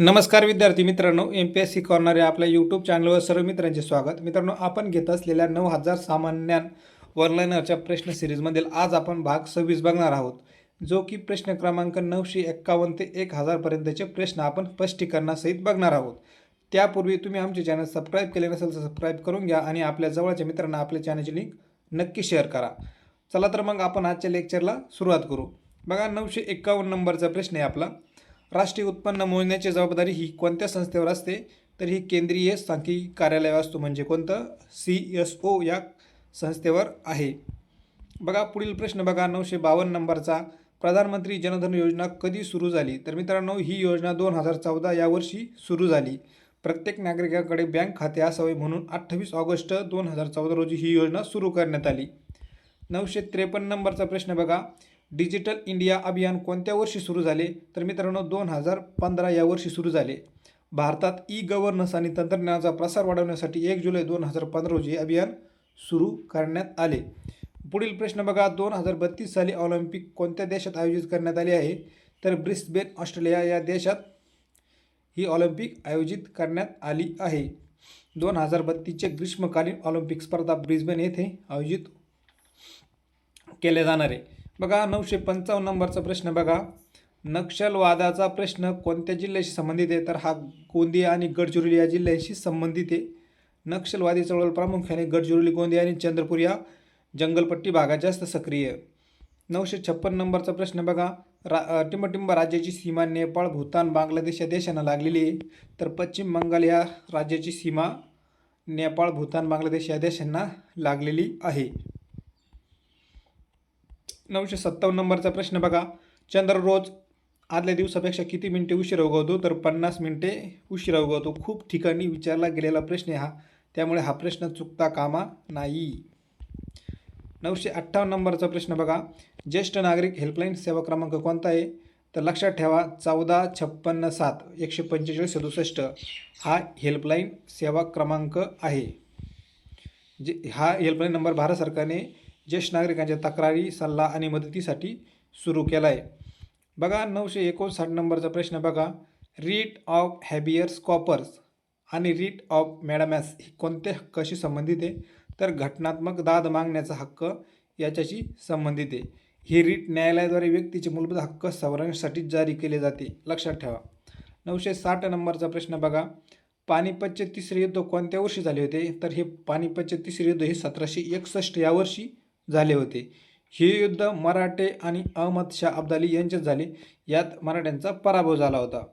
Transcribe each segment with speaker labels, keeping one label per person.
Speaker 1: नमस्कार विद्यार्थी मित्रांनो M P S C corner या आपल्या यूट्यूब चॅनलवर सर्व मित्रांचे स्वागत. मित्रांनो आपण घेत असलेल्या नऊ हजार सामान्यां वर्लनरच्या प्रश्न सिरीजमधील आज आपण भाग सव्वीस बघणार आहोत जो की प्रश्न क्रमांक नऊशे एक्कावन्न ते एक हजारपर्यंतचे प्रश्न आपण स्पष्टीकरणासहित बघणार आहोत. त्यापूर्वी तुम्ही आमचे चॅनल सबस्क्राईब केले नसेल तर सबस्क्राईब करून घ्या आणि आपल्या जवळच्या मित्रांना आपल्या चॅनलची लिंक नक्की शेअर करा. चला तर मग आपण आजच्या लेक्चरला सुरुवात करू. बघा नऊशे एक्कावन्न नंबरचा प्रश्न आहे आपला. राष्ट्रीय उत्पन्न मोजण्याची जबाबदारी ही कोणत्या संस्थेवर असते? तर ही केंद्रीय सांख्यिकी कार्यालय असतो म्हणजे कोणतं? सी एस ओ या संस्थेवर आहे. बघा पुढील प्रश्न बघा. नऊशे बावन्न नंबरचा. प्रधानमंत्री जनधन योजना कधी सुरू झाली? तर मित्रांनो ही योजना दोन हजार चौदा या वर्षी सुरू झाली. प्रत्येक नागरिकाकडे बँक खाते असावे म्हणून अठ्ठावीस ऑगस्ट दोन हजार चौदा रोजी ही योजना सुरू करण्यात आली. नऊशे त्रेपन्न नंबरचा प्रश्न बघा. डिजिटल इंडिया अभियान कोणत्या वर्षी सुरू झाले? तर मित्रांनो दोन हजार पंधरा या वर्षी सुरू झाले. भारतात ई गव्हर्नन्स आणि तंत्रज्ञानाचा प्रसार वाढवण्यासाठी एक जुलै दोन हजार पंधरा रोजी अभियान सुरू करण्यात आले. पुढील प्रश्न बघा. दोन हजार बत्तीस साली ऑलिम्पिक कोणत्या देशात आयोजित करण्यात आले आहे? तर ब्रिस्बेन ऑस्ट्रेलिया या देशात ही ऑलिम्पिक आयोजित करण्यात आली आहे. दोन हजार बत्तीसचे ग्रीष्मकालीन ऑलिम्पिक स्पर्धा ब्रिस्बेन येथे आयोजित केले जाणार आहे. बघा नऊशे पंचावन्न नंबरचा प्रश्न बघा. नक्षलवादाचा प्रश्न कोणत्या जिल्ह्याशी संबंधित आहे? तर हा गोंदिया आणि गडचिरोली या जिल्ह्यांशी संबंधित आहे. नक्षलवादी चळवळ प्रामुख्याने गडचिरोली गोंदिया आणि चंद्रपूर या जंगलपट्टी भागात जास्त सक्रिय नऊशे छप्पन नंबरचा प्रश्न बघा. रा टिंबटिंब राज्याची सीमा नेपाळ भूतान बांगलादेश या देशांना लागलेली आहे. तर पश्चिम बंगाल या राज्याची सीमा नेपाळ भूतान बांगलादेश या देशांना लागलेली आहे. नऊशे सत्तावन्न नंबरचा प्रश्न बघा. चंद्र रोज आदल्या दिवसापेक्षा किती मिनिटे उशिरा उगवतो? तर पन्नास मिनिटे उशिरा उगवतो. खूप ठिकाणी विचारला गेलेला प्रश्न हा. त्यामुळे हा प्रश्न चुकता कामा नाही. नऊशे अठ्ठावन्न नंबरचा प्रश्न बघा. ज्येष्ठ नागरिक हेल्पलाईन सेवा क्रमांक कोणता आहे? तर लक्षात ठेवा चौदा छप्पन्न सात एकशे पंचेचाळीस सदुसष्ट हा हेल्पलाईन सेवा क्रमांक आहे. जे हा हेल्पलाईन नंबर भारत सरकारने ज्येष्ठ नागरिकांच्या तक्रारी सल्ला आणि मदतीसाठी सुरू केला आहे बघा नऊशे एकोणसाठ नंबरचा प्रश्न बघा. रीट ऑफ हॅबियर्स कॉपर्स आणि रीट ऑफ मॅडमॅस ही कोणत्या हक्काशी संबंधित आहे? तर घटनात्मक दाद मागण्याचा हक्क याच्याशी संबंधित आहे. ही रीट न्यायालयाद्वारे व्यक्तीचे मूलभूत हक्क संरक्षणासाठी जारी केले जाते. लक्षात ठेवा. नऊशे साठ नंबरचा प्रश्न बघा. पानिपतचे तिसरे युद्ध कोणत्या वर्षी झाले होते? तर हे पानिपतचे तिसरे युद्ध हे सतराशे एकसष्ट या वर्षी झाले होते. हे युद्ध मराठे आणि अहमद शाह अब्दाली यांच्यात झाले. यात मराठ्यांचा पराभव झाला होता.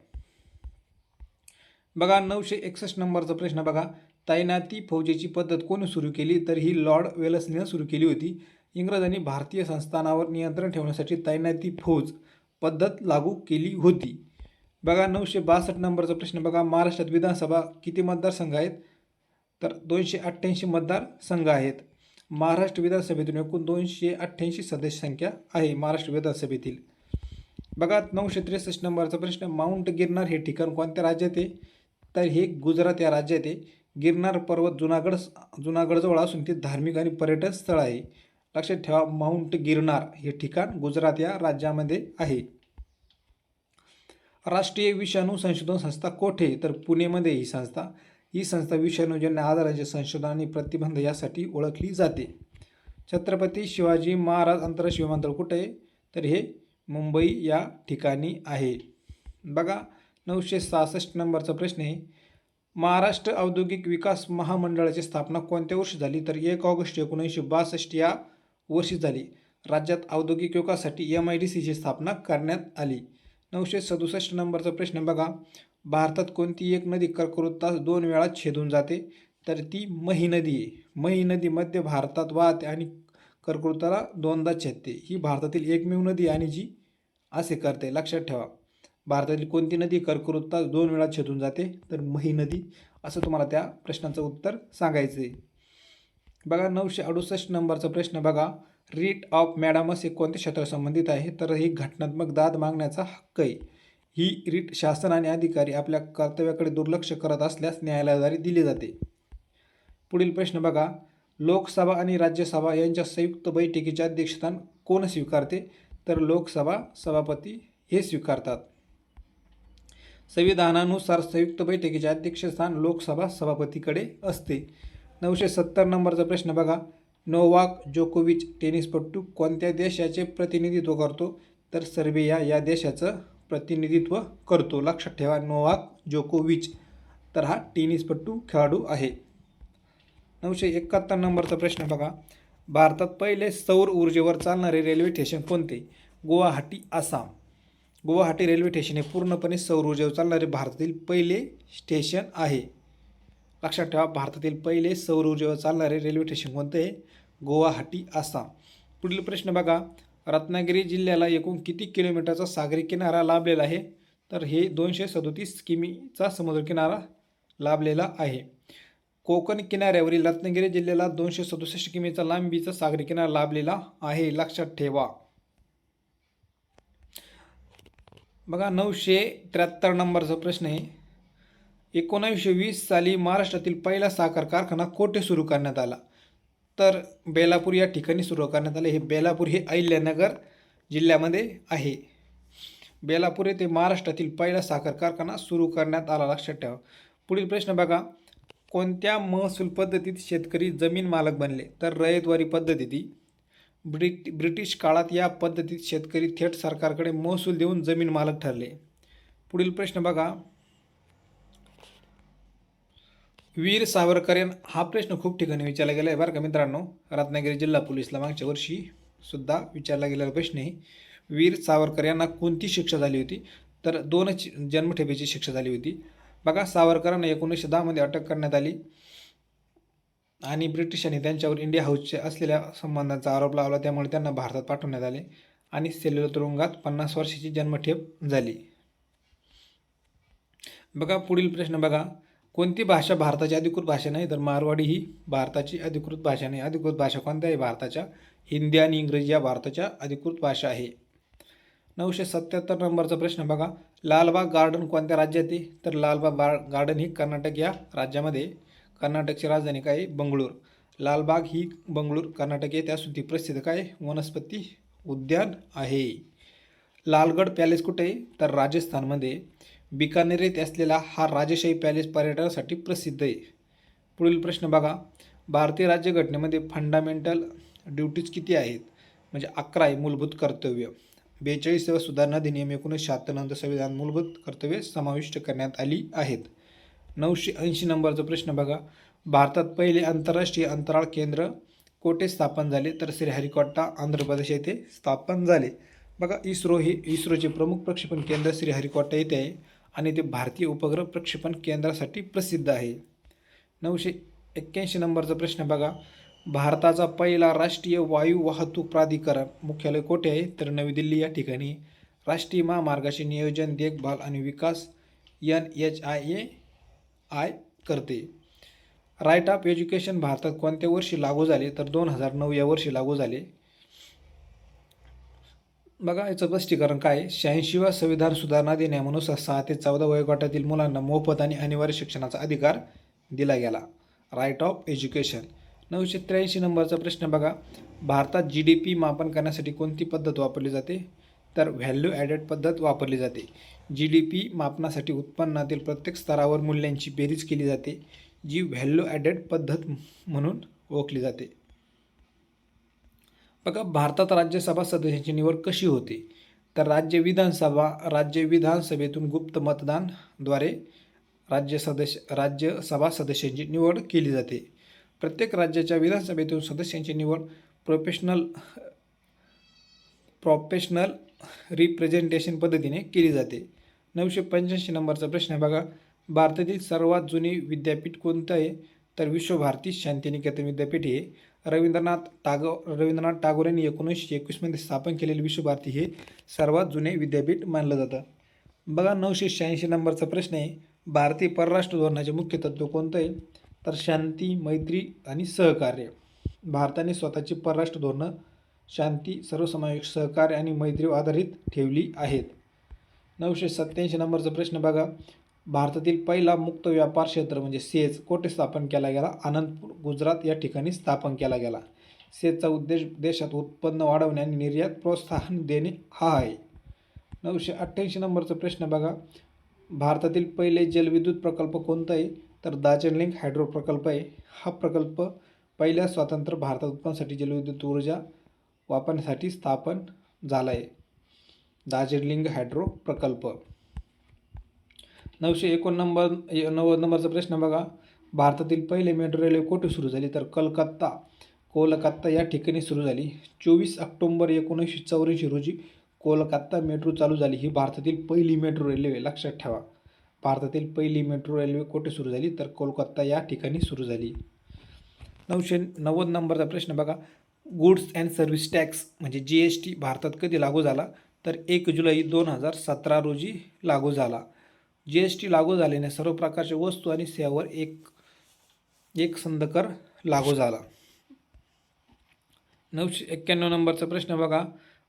Speaker 1: बघा नऊशे एकसष्ट नंबरचा प्रश्न बघा. तैनाती फौजेची पद्धत कोणी सुरू केली? तर ही लॉर्ड वेलसने सुरू केली होती. इंग्रजांनी भारतीय संस्थानावर नियंत्रण ठेवण्यासाठी तैनाती फौज पद्धत लागू केली होती. बघा नऊशे बासष्ट नंबरचा प्रश्न बघा. महाराष्ट्रात विधानसभा किती मतदारसंघ आहेत? तर दोनशे अठ्ठ्याऐंशी मतदारसंघ आहेत. महाराष्ट्र विधानसभेतून एकूण दोनशे अठ्ठ्याऐंशी सदस्य संख्या आहे महाराष्ट्र विधानसभेतील. बघा नऊशे त्रेसष्ट नंबरचा प्रश्न माउंट गिरनार हे ठिकाण कोणत्या राज्यात आहे? तर हे गुजरात या राज्यात आहे. गिरनार पर्वत जुनागड जुनागडजवळ असून ते धार्मिक आणि पर्यटन स्थळ आहे. लक्षात ठेवा माउंट गिरनार हे ठिकाण गुजरात या राज्यामध्ये आहे. राष्ट्रीय विषाणू संशोधन संस्था कोठे तर पुणेमध्ये ही संस्था. ही संस्था विषाणूजन्य आजाराचे संशोधन आणि प्रतिबंध यासाठी ओळखली जाते. छत्रपती शिवाजी महाराज आंतरराष्ट्रीय विमानतळ कुठे आहे? तर हे मुंबई या ठिकाणी आहे. बघा नऊशे सहासष्ट नंबरचा प्रश्न आहे. महाराष्ट्र औद्योगिक विकास महामंडळाची स्थापना कोणत्या वर्षी झाली? तर एक ऑगस्ट एकोणीसशे बासष्ट या वर्षी झाली. राज्यात औद्योगिक विकासासाठी एम आय डी सीची स्थापना करण्यात आली. नऊशे सदुसष्ट नंबरचा प्रश्न बघा. भारतात कोणती एक नदी कर्कवृत्तास दोन वेळा छेदून जाते? तर ती मही नदी आहे. मही नदी मध्य भारतात वाहते आणि कर्कवृत्ताला दोनदा छेदते. ही भारतातील एकमेव नदी आणि जी असे करते. लक्षात ठेवा. भारतातील कोणती नदी कर्कवृत्तास दोन वेळा छेदून जाते? तर मही नदी. असं तुम्हाला त्या प्रश्नाचं उत्तर सांगायचं आहे बघा नऊशे अडुसष्ट नंबरचा प्रश्न बघा. रीट ऑफ मॅडमस हे कोणत्या क्षेत्राशी संबंधित आहे? तर ही घटनात्मक दाद मागण्याचा हक्क आहे. ही रीट शासन आणि अधिकारी आपल्या कर्तव्याकडे दुर्लक्ष करत असल्यास न्यायालयाद्वारे दिली जाते. पुढील प्रश्न बघा. लोकसभा आणि राज्यसभा यांच्या संयुक्त बैठकीचे अध्यक्षस्थान कोण स्वीकारते? तर लोकसभा सभापती हे स्वीकारतात. संविधानानुसार संयुक्त बैठकीचे अध्यक्षस्थान लोकसभा सभापतीकडे असते. नऊशे सत्तर नंबरचा प्रश्न बघा. नोवाक जोकोविच टेनिसपटू कोणत्या देशाचे प्रतिनिधित्व करतो? तर सर्बिया या देशाचं प्रतिनिधित्व करतो. लक्षात ठेवा नोवाक जोकोविच तर हा टेनिसपटू खेळाडू आहे. नऊशे एकाहत्तर नंबरचा प्रश्न बघा. भारतात पहिले सौर ऊर्जेवर चालणारे रेल्वे स्टेशन कोणते? गुवाहाटी आसाम. गुवाहाटी रेल्वे स्टेशन हे पूर्णपणे सौर ऊर्जेवर चालणारे भारतातील पहिले स्टेशन आहे. लक्षात ठेवा भारतातील पहिले सौर ऊर्जेवर चालणारे रेल्वे स्टेशन कोणते? आहे गुवाहाटी आसाम. पुढील प्रश्न बघा. रत्नागिरी जिल्ह्याला एकूण किती किलोमीटरचा सागरी किनारा लाभलेला आहे? तर हे दोनशे सदोतीस किमीचा समुद्रकिनारा लाभलेला आहे. कोकण किनाऱ्यावरील रत्नागिरी जिल्ह्याला दोनशे सदुसष्ट किमीचा लांबीचा सागरी किनारा लाभलेला आहे. लक्षात ठेवा. बघा नऊशे त्र्याहत्तर नंबरचा प्रश्न आहे. एकोणावीसशे वीस साली महाराष्ट्रातील पहिला साखर कारखाना कोठे सुरू करण्यात आला? तर बेलापूर या ठिकाणी सुरू करण्यात आले. हे बेलापूर हे अहिल्यानगर जिल्ह्यामध्ये आहे. बेलापूर येथे महाराष्ट्रातील पहिला साखर कारखाना सुरू करण्यात आला. लक्षात ठेवा. पुढील प्रश्न बघा. कोणत्या महसूल पद्धतीत शेतकरी जमीन मालक बनले? तर रयतवारी पद्धती ब्रिट ब्रिटिश काळात या पद्धतीत शेतकरी थेट सरकारकडे महसूल देऊन जमीन मालक ठरले. पुढील प्रश्न बघा. वीर सावरकर यां- हा प्रश्न खूप ठिकाणी विचारला गेला आहे बरं का मित्रांनो रत्नागिरी जिल्हा पोलीसला मागच्या वर्षी सुद्धा विचारला गेलेला प्रश्न आहे वीर सावरकर यांना कोणती शिक्षा झाली होती? तर दोनच जन्मठेपेची शिक्षा झाली होती. बघा सावरकरांना एकोणीसशे दहामध्ये अटक करण्यात आली आणि ब्रिटिशांनी त्यांच्यावर इंडिया हाऊसच्या असलेल्या संबंधांचा आरोप लावला. त्यामुळे त्यांना भारतात पाठवण्यात आले आणि सेल्युलर तुरुंगात पन्नास वर्षाची जन्मठेप झाली. बघा पुढील प्रश्न बघा. कोणती भाषा भारताची अधिकृत भाषा नाही तर मारवाडी ही भारताची अधिकृत भाषा नाही. अधिकृत भाषा कोणत्या आहे? भारताच्या हिंदी आणि इंग्रजी या भारताच्या अधिकृत भाषा आहे. नऊशे सत्याहत्तर नंबरचा प्रश्न बघा. लालबाग गार्डन कोणत्या राज्यात आहे? तर लालबाग बा गार्डन ही कर्नाटक या राज्यामध्ये कर्नाटकची राजधानी काय आहे? बंगळूर. लालबाग ही बंगळूर कर्नाटक येथे असून ती प्रसिद्ध काय? वनस्पती उद्यान आहे. लालगड पॅलेस कुठे आहे? तर राजस्थानमध्ये बिकानेर येथे असलेला हा राजेशाही पॅलेस पर्यटनासाठी प्रसिद्ध आहे. पुढील प्रश्न बघा. भारतीय राज्यघटनेमध्ये फंडामेंटल ड्युटीज किती आहेत? म्हणजे अकरा आहे मूलभूत कर्तव्य. बेचाळीसव्या सुधारणा अधिनियम एकोणीसशे शहात्तरनंतर संविधान मूलभूत कर्तव्ये समाविष्ट करण्यात आली आहेत. नऊशे ऐंशी नंबरचा प्रश्न बघा. भारतात पहिले आंतरराष्ट्रीय अंतराळ केंद्र कोठे स्थापन झाले? तर श्रीहरिकोटा आंध्र प्रदेश येथे स्थापन झाले. बघा इस्रो हे इस्रोचे प्रमुख प्रक्षेपण केंद्र श्रीहरिकोटा येथे आहे. आणि ते भारतीय उपग्रह प्रक्षेपण केंद्रासाठी प्रसिद्ध आहे. नऊशे एक्क्याऐंशी नंबरचा प्रश्न बघा. भारताचा पहिला राष्ट्रीय वायू वाहतूक प्राधिकरण मुख्यालय कोठे आहे? तर नवी दिल्ली या ठिकाणी. राष्ट्रीय महामार्गाचे नियोजन देखभाल आणि विकास N H I A I करते. राईट ऑफ एज्युकेशन भारतात कोणत्या वर्षी लागू झाले? तर दोन हजार नऊ या वर्षी लागू झाले. बघा याचं स्पष्टीकरण काय शहाऐंशीवा संविधान सुधारणा अधिनियमानुसार सहा ते चौदा वयोगटातील मुलांना मोफत आणि अनिवार्य शिक्षणाचा अधिकार दिला गेला. राईट ऑफ एज्युकेशन नऊशे त्र्याऐंशी नंबरचा प्रश्न बघा. भारतात जी डी पी मापन करण्यासाठी कोणती पद्धत वापरली जाते? तर व्हॅल्यू ॲडेड पद्धत वापरली जाते. जी डी पी मापनासाठी उत्पन्नातील प्रत्येक स्तरावर मूल्यांची बेरीज केली जाते जी व्हॅल्यू ॲडेड पद्धत म्हणून ओळखली जाते. बघा भारतात राज्यसभा सदस्यांची निवड कशी होते? तर राज्य विधानसभा राज्य विधानसभेतून गुप्त मतदानद्वारे राज्य सदस्य राज्यसभा सदस्यांची निवड केली जाते. प्रत्येक राज्याच्या विधानसभेतून सदस्यांची निवड प्रोफेशनल प्रोफेशनल रिप्रेझेंटेशन पद्धतीने केली जाते. नऊशे पंच्याऐंशी नंबरचा प्रश्न आहे बघा भारतातील सर्वात जुनी विद्यापीठ कोणतं आहे? तर विश्वभारती शांतिनिकेतन विद्यापीठ हे रवींद्रनाथ टागोर रवींद्रनाथ टागोर यांनी एकोणीसशे एकवीसमध्ये स्थापन केलेले विश्वभारती हे सर्वात जुने विद्यापीठ मानलं जातं. बघा नऊशे शहाऐंशी नंबरचा प्रश्न आहे भारतीय परराष्ट्र धोरणाचे मुख्य तत्त्व कोणतं आहे? तर शांती मैत्री आणि सहकार्य. भारताने स्वतःची परराष्ट्र धोरणं शांती सर्वसमावेशक सहकार्य आणि मैत्रीवर आधारित ठेवली आहेत. नऊशे सत्त्याऐंशी नंबरचा प्रश्न बघा भारतातील पहिला मुक्त व्यापार क्षेत्र म्हणजे सेज कोठे स्थापन केला गेला? आनंदपूर गुजरात या ठिकाणी स्थापन केला गेला. सेजचा उद्देश देशात उत्पन्न वाढवणे आणि निर्यात प्रोत्साहन देणे हा आहे. नऊशे अठ्ठ्याऐंशी नंबरचा प्रश्न बघा. भारतातील पहिले जलविद्युत प्रकल्प कोणता आहे? तर दार्जिलिंग हायड्रो प्रकल्प आहे. हा प्रकल्प पहिल्या स्वातंत्र्य भारतात उत्पन्नासाठी जलविद्युत ऊर्जा वापरण्यासाठी स्थापन झाला आहे. दार्जिलिंग हायड्रो प्रकल्प. नऊशे एकोणनंबर नव्वद नंबरचा प्रश्न बघा. भारतातील पहिले मेट्रो रेल्वे कुठे सुरू झाली? तर कलकत्ता कोलकाता या ठिकाणी सुरू झाली. चोवीस ऑक्टोंबर एकोणीसशे चौऱ्याऐंशी रोजी कोलकाता मेट्रो चालू झाली. ही भारतातील पहिली मेट्रो रेल्वे लक्षात ठेवा. भारतातील पहिली मेट्रो रेल्वे कुठे सुरू झाली? तर कोलकाता या ठिकाणी सुरू झाली. नऊशे नव्वद नंबरचा प्रश्न बघा. गुड्स अँड सर्व्हिस टॅक्स म्हणजे जी एस टी भारतात कधी लागू झाला? तर एक जुलै दोन हजार सतरा रोजी लागू झाला. जी एस टी लागू झाल्याने सर्व प्रकारच्या वस्तू आणि सेवावर एक एक संदकर लागू झाला. नऊशे एक्क्याण्णव नंबरचा प्रश्न बघा.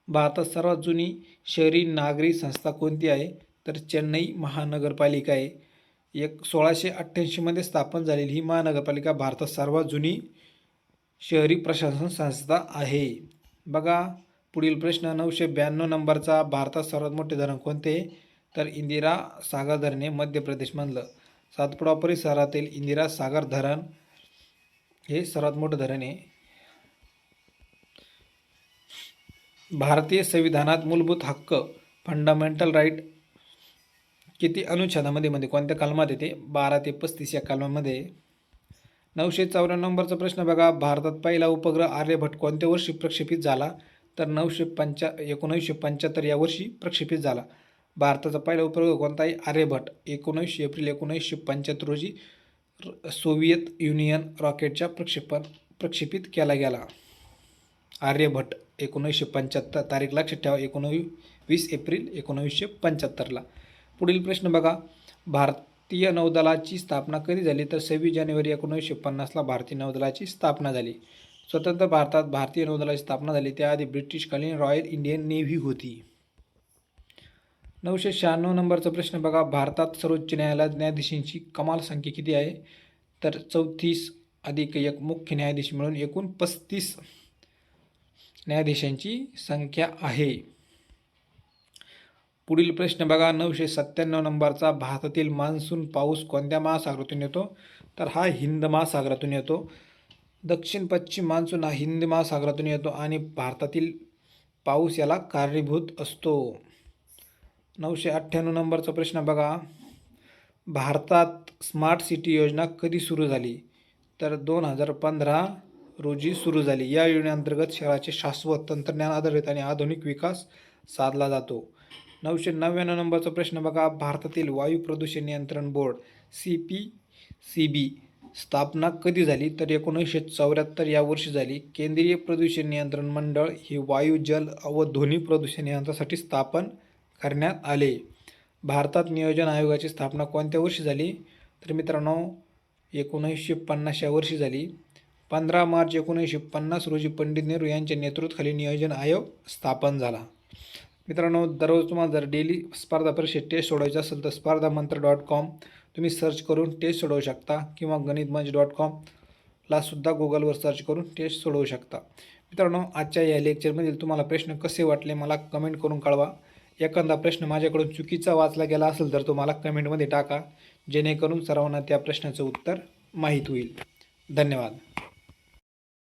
Speaker 1: भारतात सर्वात जुनी शहरी नागरी संस्था कोणती आहे? तर चेन्नई महानगरपालिका आहे. एक सोळाशे अठ्ठ्याऐंशीमध्ये स्थापन झालेली ही महानगरपालिका भारतात सर्वात जुनी शहरी प्रशासन संस्था आहे. बघा पुढील प्रश्न. नऊशे ब्याण्णव नंबरचा भारतात सर्वात मोठे धरण कोणते? तर इंदिरा सागर धरणे मध्य प्रदेशमधलं सातपुडा परिसरातील इंदिरा सागर धरण हे सर्वात मोठं धरण आहे. भारतीय संविधानात मूलभूत हक्क फंडामेंटल राईट किती अनुच्छेदामध्ये मध्ये कोणत्या कलमात येते? बारा ते पस्तीस या कलमामध्ये. नऊशे चौऱ्याण्णव नंबरचा प्रश्न बघा. भारतात पहिला उपग्रह आर्यभट कोणत्या वर्षी प्रक्षेपित झाला? तर नऊशे पंचा एकोणीसशे पंच्याहत्तर या वर्षी प्रक्षेपित झाला. भारताचा पहिला उपग्रह कोणता आहे आर्यभट एकोणीसशे एप्रिल एकोणीसशे पंच्याहत्तर रोजी र- सोव्हिएत युनियन रॉकेटच्या प्रक्षेपण प्रक्षेपित केला गेला. आर्यभट एकोणीसशे पंच्याहत्तर तारीख लक्षात ठेवा एकोणवी वीस एप्रिल एकोणवीसशे पंच्याहत्तरला पुढील प्रश्न बघा. भारतीय नौदलाची स्थापना कधी झाली? तर सव्वीस जानेवारी एकोणीसशे पन्नासला भारतीय नौदलाची स्थापना झाली. स्वतंत्र भारतात भारतीय नौदलाची स्थापना झाली. त्याआधी ब्रिटिशकालीन रॉयल इंडियन नेव्ही होती. नऊशे शहाण्णव नंबरचा प्रश्न बघा भारतात सर्वोच्च न्यायालयात न्यायाधीशांची कमाल संख्या किती आहे? तर चौतीस अधिक एक मुख्य न्यायाधीश मिळून एकूण पस्तीस न्यायाधीशांची संख्या आहे. पुढील प्रश्न बघा. नऊशे सत्त्याण्णव नंबरचा भारतातील मान्सून पाऊस कोणत्या महासागरातून येतो? तर हा हिंद महासागरातून येतो. दक्षिण पश्चिम मान्सून हा हिंद महासागरातून येतो आणि भारतातील पाऊस याला कारणीभूत असतो. नऊशे अठ्ठ्याण्णव नंबरचा प्रश्न बघा. भारतात स्मार्ट सिटी योजना कधी सुरू झाली? तर दोन हजार पंधरा रोजी सुरू झाली. या योजनेअंतर्गत शहराचे शाश्वत तंत्रज्ञान आधारित आणि आधुनिक विकास साधला जातो. नऊशे नव्याण्णव नंबरचा प्रश्न बघा. भारतातील वायू प्रदूषण नियंत्रण board C P C B स्थापना कधी झाली? तर एकोणीसशे चौऱ्याहत्तर या वर्षी झाली. केंद्रीय प्रदूषण नियंत्रण मंडळ हे वायू जल व ध्वनी प्रदूषण नियंत्रणासाठी स्थापन करण्यात आले. भारतात नियोजन आयोगाची स्थापना कोणत्या वर्षी झाली? तर मित्रांनो एकोणीसशे पन्नास या वर्षी झाली. पंधरा मार्च एकोणीसशे पन्नास रोजी पंडित नेहरू यांच्या नेतृत्वाखाली नियोजन आयोग स्थापन झाला. मित्रांनो दररोज तुम्हाला जर डेली स्पर्धा परीक्षेत टेस्ट सोडवायची असेल तर स्पर्धा मंत्र डॉट कॉम तुम्ही सर्च करून टेस्ट सोडवू शकता किंवा गणित मंच डॉट कॉमला सुद्धा गुगलवर सर्च करून टेस्ट सोडवू शकता. मित्रांनो आजच्या या लेक्चरमधील तुम्हाला प्रश्न कसे वाटले मला कमेंट करून कळवा. एखादा प्रश्न माझ्याकडून चुकीचा वाचला गेला असेल तर तो मला कमेंटमध्ये टाका. जेणेकरून सर्वांना त्या प्रश्नाचं उत्तर माहीत होईल. धन्यवाद.